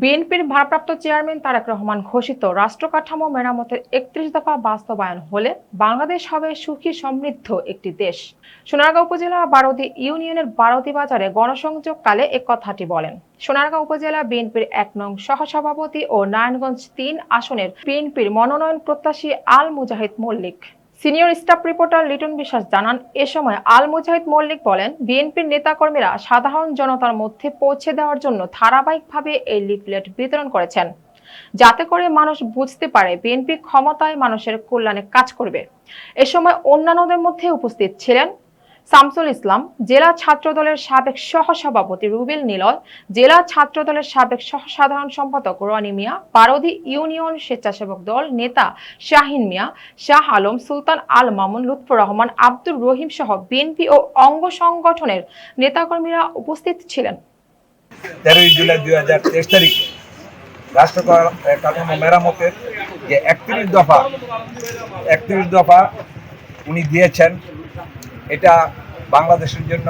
বিএনপির ভারপ্রাপ্ত চেয়ারম্যান তারেক রহমান ঘোষিত রাষ্ট্র কাঠামো মেরামতের একত্রিশ দফা বাস্তবায়ন হলে বাংলাদেশ হবে সুখী সমৃদ্ধ একটি দেশ। সোনারগাঁও উপজেলা বারোদি ইউনিয়নের বারোদি বাজারে গণসংযোগকালে এ কথাটি বলেন। সোনারগাঁও উপজেলা বিএনপির এক নং সহসভাপতি ও নারায়ণগঞ্জ তিন আসনের বিএনপির মনোনয়ন প্রত্যাশী Al Mujahid Mallik. Senior staff reporter Liton Biswas জানান, এ সময় আল মুজাহিদ মল্লিক বলেন, বিএনপির নেতাকর্মীরা সাধারণ জনতার মধ্যে পৌঁছে দেওয়ার জন্য ধারাবাহিকভাবে এই লিফলেট বিতরণ করেছেন, যাতে করে মানুষ বুঝতে পারে বিএনপি ক্ষমতায় মানুষের কল্যাণে কাজ করবে। এ সময় অন্যান্যদের মধ্যে উপস্থিত ছিলেন শামসুল ইসলাম, জেলা ছাত্রদলের সাবেক সহসভাপতি রুবেল নিলয়, জেলা ছাত্রদলের সাবেক সহ সাধারণ সম্পাদক রনি মিয়া পারদি ইউনিয়ন স্বেচ্ছাসেবক দল নেতা শাহিন মিয়া, শাহ আলম সুলতান আল মামুন, লুৎফর রহমান, আব্দুর রহিম সহ বিএনপি ও অঙ্গ সংগঠনের নেতাকর্মীরা উপস্থিত ছিলেন। তেরোই জুলাই দুই হাজার তেইশ তারিখে রাষ্ট্র কাঠামো মেরামতের যে একত্রিশ দফা একত্রিশ দফা উনি দিয়েছেন এটা বাংলাদেশের জন্য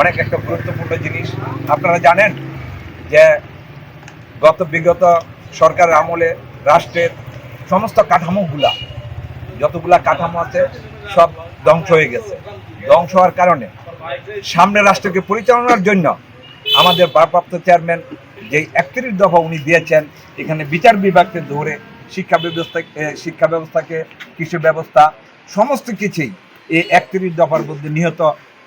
অনেক একটা গুরুত্বপূর্ণ জিনিস। আপনারা জানেন যে গত বিগত সরকারের আমলে রাষ্ট্রের সমস্ত কাঠামোগুলা, যতগুলা কাঠামো আছে, সব ধ্বংস হয়ে গেছে। ধ্বংস হওয়ার কারণে সামনে রাষ্ট্রকে পরিচালনার জন্য আমাদের ভারপ্রাপ্ত চেয়ারম্যান যে একত্রিশ দফা উনি দিয়েছেন, এখানে বিচার বিভাগকে ধরে শিক্ষা ব্যবস্থা শিক্ষা ব্যবস্থাকে, কৃষি ব্যবস্থা, সমস্ত কিছুই এই একত্রিশ দফার মধ্যে নিহত।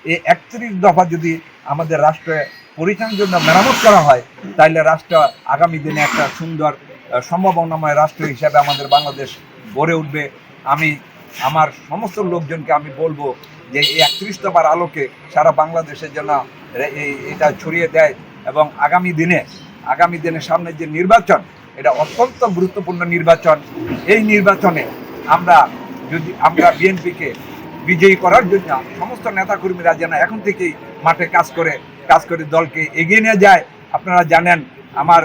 এই একত্রিশ দফা যদি আমাদের রাষ্ট্রে পরিচালনার জন্য মেরামত করা হয় তাহলে রাষ্ট্র আগামী দিনে একটা সুন্দর সম্ভাবনাময় রাষ্ট্র হিসাবে আমাদের বাংলাদেশ গড়ে উঠবে। আমি, আমার সমস্ত লোকজনকে আমি বলব যে এই একত্রিশ দফার আলোকে সারা বাংলাদেশের জন্য এটা ছড়িয়ে দেয় এবং আগামী দিনে আগামী দিনে সামনে যে নির্বাচন, এটা অত্যন্ত গুরুত্বপূর্ণ নির্বাচন। এই নির্বাচনে আমরা যদি, আমরা বিএনপিকে বিজয়ী করার জন্য সমস্ত নেতাকর্মীরা যেন এখন থেকেই মাঠে কাজ করে কাজ করে দলকে এগিয়ে নিয়ে যায়। আপনারা জানেন, আমার